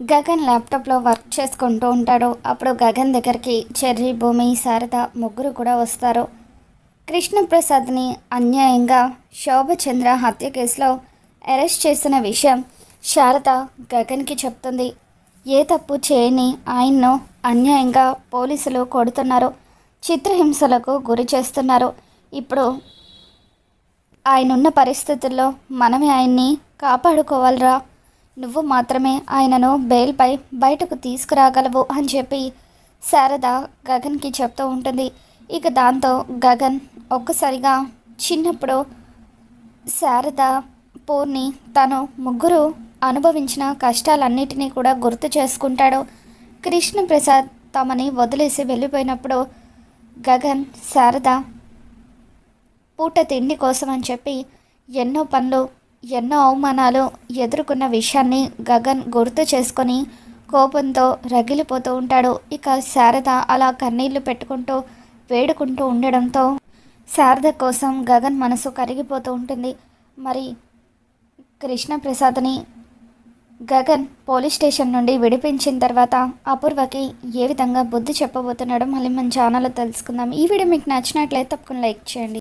గగన్ ల్యాప్టాప్లో వర్క్ చేసుకుంటూ ఉంటాడు. అప్పుడు గగన్ దగ్గరికి చెర్రీ భూమి శారద ముగ్గురు కూడా వస్తారు. కృష్ణప్రసాద్ని అన్యాయంగా శోభచంద్ర హత్య కేసులో అరెస్ట్ చేసిన విషయం శారద గగన్కి చెప్తుంది. ఏ తప్పు చేయని ఆయన్ను అన్యాయంగా పోలీసులు కొడుతున్నారు. చిత్రహింసలకు గురి చేస్తున్నారు. ఇప్పుడు ఆయనున్న పరిస్థితుల్లో మనమే ఆయన్ని కాపాడుకోవాలిరా. నువ్వు మాత్రమే ఆయనను బెయిల్పై బయటకు తీసుకురాగలవు అని చెప్పి శారద గగన్కి చెప్తూ ఉంటుంది. ఇక దాంతో గగన్ ఒక్కసారిగా చిన్నప్పుడు శారద పూర్ణి తను ముగ్గురు అనుభవించిన కష్టాలన్నిటినీ కూడా గుర్తు చేసుకుంటాడు. కృష్ణప్రసాద్ తమని వదిలేసి వెళ్ళిపోయినప్పుడు గగన్ శారద పూట తిండి కోసం అని చెప్పి ఎన్నో పనులు ఎన్నో అవమానాలు ఎదుర్కొన్న విషయాన్ని గగన్ గుర్తు చేసుకొని కోపంతో రగిలిపోతూ ఉంటాడు. ఇక శారద అలా కన్నీళ్ళు పెట్టుకుంటూ వేడుకుంటూ ఉండడంతో శారద కోసం గగన్ మనసు కరిగిపోతూ ఉంటుంది. మరి కృష్ణప్రసాద్ని గగన్ పోలీస్ స్టేషన్ నుండి విడిపించిన తర్వాత అపూర్వకి ఏ విధంగా బుద్ధి చెప్పబోతున్నాడో మళ్ళీ మన ఛానల్లో తెలుసుకుందాం. ఈ వీడియో మీకు నచ్చినట్లయితే తప్పకుండా లైక్ చేయండి.